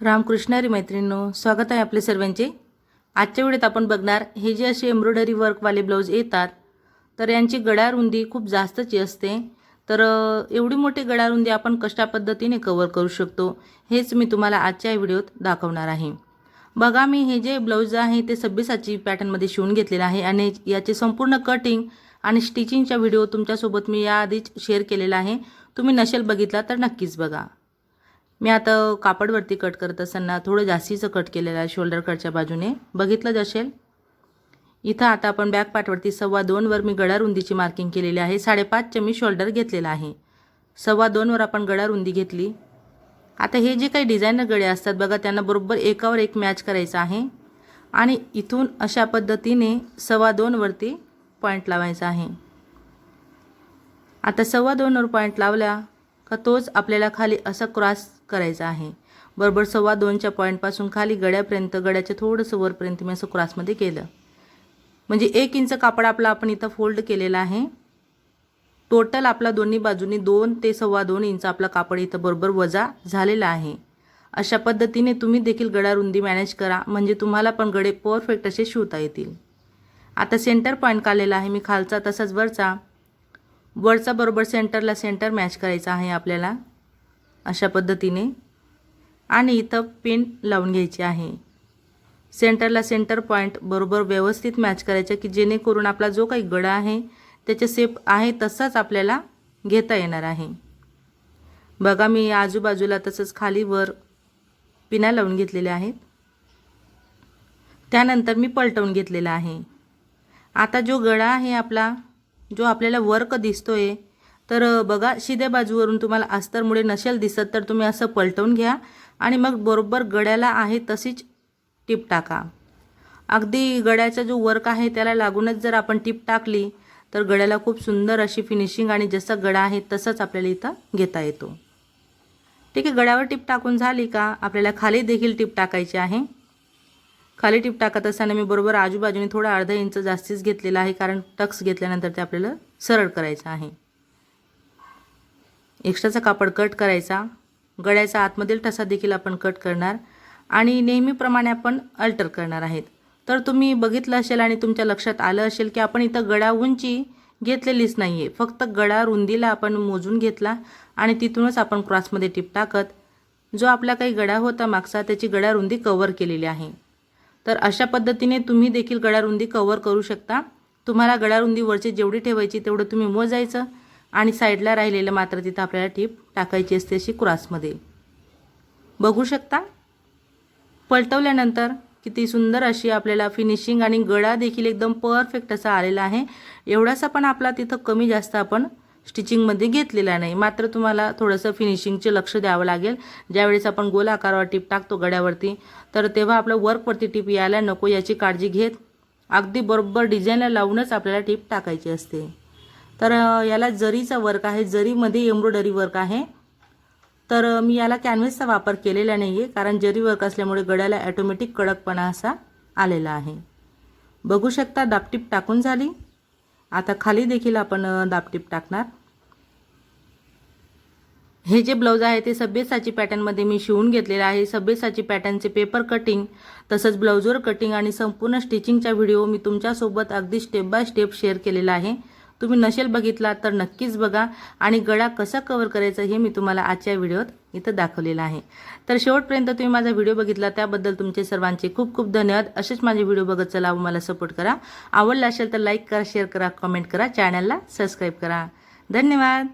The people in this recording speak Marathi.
रामकृष्णारी मैत्रिणींनो स्वागत आहे आपले सर्वांचे. आजच्या वेळेत आपण बघणार हे जे असे एम्ब्रॉयडरी वर्कवाले ब्लाऊज येतात तर यांची गळा रुंदी खूप जास्तची असते. तर एवढी मोठी गळा रुंदी आपण कशा पद्धतीने कवर करू शकतो हेच मी तुम्हाला आजच्या व्हिडिओत दाखवणार आहे. बघा मी हे जे ब्लाऊज आहे ते सव्वीसाची पॅटर्नमध्ये शिवून घेतलेलं आहे आणि याचे संपूर्ण कटिंग आणि स्टिचिंगचा व्हिडिओ तुमच्यासोबत मी याआधीच शेअर केलेला आहे. तुम्ही नसेल बघितला तर नक्कीच बघा. मी आता कापडवरती कट करत असताना थोडं जास्तीचं कट केलेलं आहे शोल्डर कटच्या बाजूने. बघितलंच असेल इथं आता आपण बॅक पार्टवरती सव्वा दोनवर मी गळा रुंदीची मार्किंग केलेली आहे. साडेपाचचं मी शोल्डर घेतलेला आहे. सव्वा दोनवर आपण गळा रुंदी घेतली. आता हे जे काही डिझायनर गळे असतात बघा त्यांना बरोबर एकावर एक मॅच करायचं आहे. आणि इथून अशा पद्धतीने सव्वा दोनवरती पॉईंट लावायचा आहे. आता सव्वा दोनवर पॉईंट लावल्या का तोच आपल्याला खाली असा क्रॉस करायचा आहे. बरोबर सव्वा दोनच्या पॉईंटपासून खाली गड्यापर्यंत गड्याच्या थोडंसं वरपर्यंत मी असं क्रॉसमध्ये केलं. म्हणजे एक इंच कापड आपला आपण इथं फोल्ड केलेला आहे. टोटल आपला दोन्ही बाजूनी दोन ते सव्वा दोन इंच आपला कापड इथं बरोबर वजा झालेला आहे. अशा पद्धतीने तुम्ही देखील गडा रुंदी मॅनेज करा. म्हणजे तुम्हाला पण गडे परफेक्ट असे शिवता येतील. आता सेंटर पॉईंट काढलेला आहे. मी खालचा तसाच वरचा. वरचा बरोबर सेंटरला सेंटर मॅच करायचा आहे आपल्याला अशा पद्धतीने. आणि इथं पिन लावून घ्यायची आहे. सेंटरला सेंटर पॉईंट बरोबर व्यवस्थित मॅच करायचं की जेणेकरून आपला जो काही गडा आहे त्याचे सेप आहे तसाच आपल्याला घेता येणार आहे. बघा मी आजूबाजूला तसंच खाली वर पिना लावून घेतलेल्या आहेत. त्यानंतर मी पलटवून घेतलेला आहे. आता जो गळा आहे आपला जो आपल्याला वर्क दिसतोय तर बघा शिद्या बाजूवरून तुम्हाला अस्तरमुळे नसेल दिसत तर तुम्ही असं पलटवून घ्या आणि मग बरोबर गड्याला आहे तशीच टीप टाका. अगदी गड्याचा जो वर्क आहे त्याला लागूनच जर आपण टीप टाकली तर गड्याला खूप सुंदर अशी फिनिशिंग आणि जसा गडा आहे तसंच आपल्याला इथं घेता येतो. ठीक आहे गड्यावर टीप टाकून झाली का? आपल्याला खाली देखील टीप टाकायची आहे. खाली टिप टाकत असताना मी बरोबर आजूबाजूने थोडा अर्धा इंच जास्तीच घेतलेला आहे कारण टक्स घेतल्यानंतर ते आपल्याला सरळ करायचं आहे. एक्स्ट्राचा कापड कट करायचा. गळ्याचा आतमधील ठसा देखील आपण कट करणार. आणि नेहमीप्रमाणे आपण अल्टर करणार आहेत. तर तुम्ही बघितलं असेल आणि तुमच्या लक्षात आलं असेल की आपण इथं गळा उंची घेतलेलीच नाही आहे फक्त गळा रुंदीला आपण मोजून घेतला आणि तिथूनच आपण क्रॉसमध्ये टिप टाकत जो आपला काही गडा होता मागचा त्याची गळा रुंदी कवर केलेली आहे. तर अशा पद्धतीने तुम्ही देखील गळ्यारुंदी रुंदी कवर करू शकता. तुम्हाला गळा रुंदी जेवढी ठेवायची तेवढं तुम्ही मोजायचं आणि साईडला राहिलेलं मात्र तिथं आपल्याला टीप टाकायची असते अशी क्रॉसमध्ये. बघू शकता. पलटवल्यानंतर किती सुंदर अशी आपल्याला फिनिशिंग आणि गळा देखील एकदम परफेक्ट असा आलेला आहे. एवढासा पण आपला तिथं कमी जास्त आपण स्टिचिंगमध्ये घेतलेला नाही. मात्र तुम्हाला थोडंसं फिनिशिंगचे लक्ष द्यावं लागेल. ज्यावेळेस आपण गोल आकारावर टीप टाकतो गड्यावरती तर तेव्हा आपलं वर्कवरती टीप यायला नको याची काळजी घेत अगदी बरोबर डिझाईनला लावूनच आपल्याला टीप टाकायची असते. तर याला जरीचा वर्क आहे जरीमध्ये एम्ब्रॉयडरी वर्क आहे तर मी याला कॅनव्हसचा वापर केलेला नाही आहे कारण जरी वर्क असल्यामुळे गड्याला ॲटोमॅटिक कडकपणा असा आलेला आहे. बघू शकता दापटीप टाकून झाली. आता खाली देखील आपण दापटीप टाकणार. हे जे ब्लाऊज आहे ते सभ्यसाची पॅटर्नमध्ये मी शिवून घेतलेलं आहे. सभ्यसाची पॅटर्नचे पेपर कटिंग तसंच ब्लाऊजवर कटिंग आणि संपूर्ण स्टिचिंगचा व्हिडिओ मी तुमच्यासोबत अगदी स्टेप बाय स्टेप शेअर केलेला आहे. तुम्ही नसेल बघितला तर नक्कीच बघा आणि गळा कसा कवर करायचा हे मी तुम्हाला आजच्या व्हिडिओत इथं दाखवलेलं आहे. तर शेवटपर्यंत तुम्ही माझा व्हिडिओ बघितला त्याबद्दल तुमचे सर्वांचे खूप खूप धन्यवाद. असेच माझे व्हिडिओ बघत चला व मला सपोर्ट करा. आवडला असेल तर लाईक करा शेअर करा कमेंट करा. चॅनलला सबस्क्राईब करा. धन्यवाद.